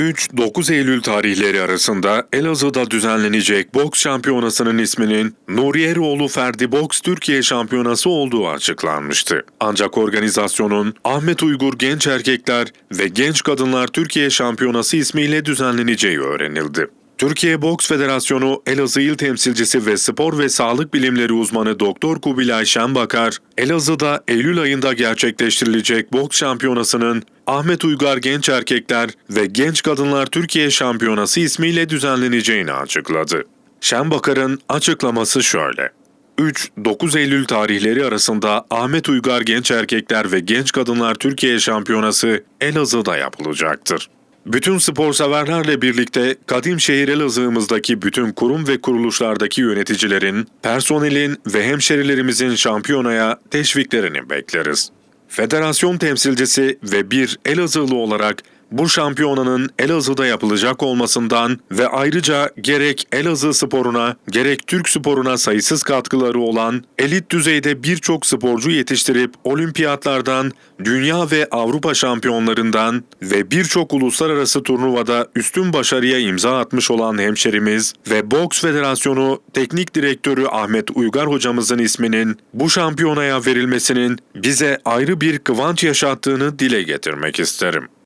3-9 Eylül tarihleri arasında Elazığ'da düzenlenecek boks şampiyonasının isminin Nuriyeroğlu Ferdi Boks Türkiye Şampiyonası olduğu açıklanmıştı. Ancak organizasyonun Ahmet Uygur Genç Erkekler ve Genç Kadınlar Türkiye Şampiyonası ismiyle düzenleneceği öğrenildi. Türkiye Boks Federasyonu Elazığ İl Temsilcisi ve Spor ve Sağlık Bilimleri uzmanı Doktor Kubilay Şenbakar, Elazığ'da Eylül ayında gerçekleştirilecek boks şampiyonasının Ahmet Uygar Genç Erkekler ve Genç Kadınlar Türkiye Şampiyonası ismiyle düzenleneceğini açıkladı. Şenbakar'ın açıklaması şöyle. 3-9 Eylül tarihleri arasında Ahmet Uygar Genç Erkekler ve Genç Kadınlar Türkiye Şampiyonası Elazığ'da yapılacaktır. Bütün spor severlerle birlikte Kadimşehir Elazığ'ımızdaki bütün kurum ve kuruluşlardaki yöneticilerin, personelin ve hemşerilerimizin şampiyonaya teşviklerini bekleriz. Federasyon temsilcisi ve bir Elazığlı olarak bu şampiyonanın Elazığ'da yapılacak olmasından ve ayrıca gerek Elazığ sporuna gerek Türk sporuna sayısız katkıları olan elit düzeyde birçok sporcu yetiştirip olimpiyatlardan, dünya ve Avrupa şampiyonlarından ve birçok uluslararası turnuvada üstün başarıya imza atmış olan hemşerimiz ve Boks Federasyonu Teknik Direktörü Ahmet Uygar hocamızın isminin bu şampiyonaya verilmesinin bize ayrı bir kıvanç yaşattığını dile getirmek isterim.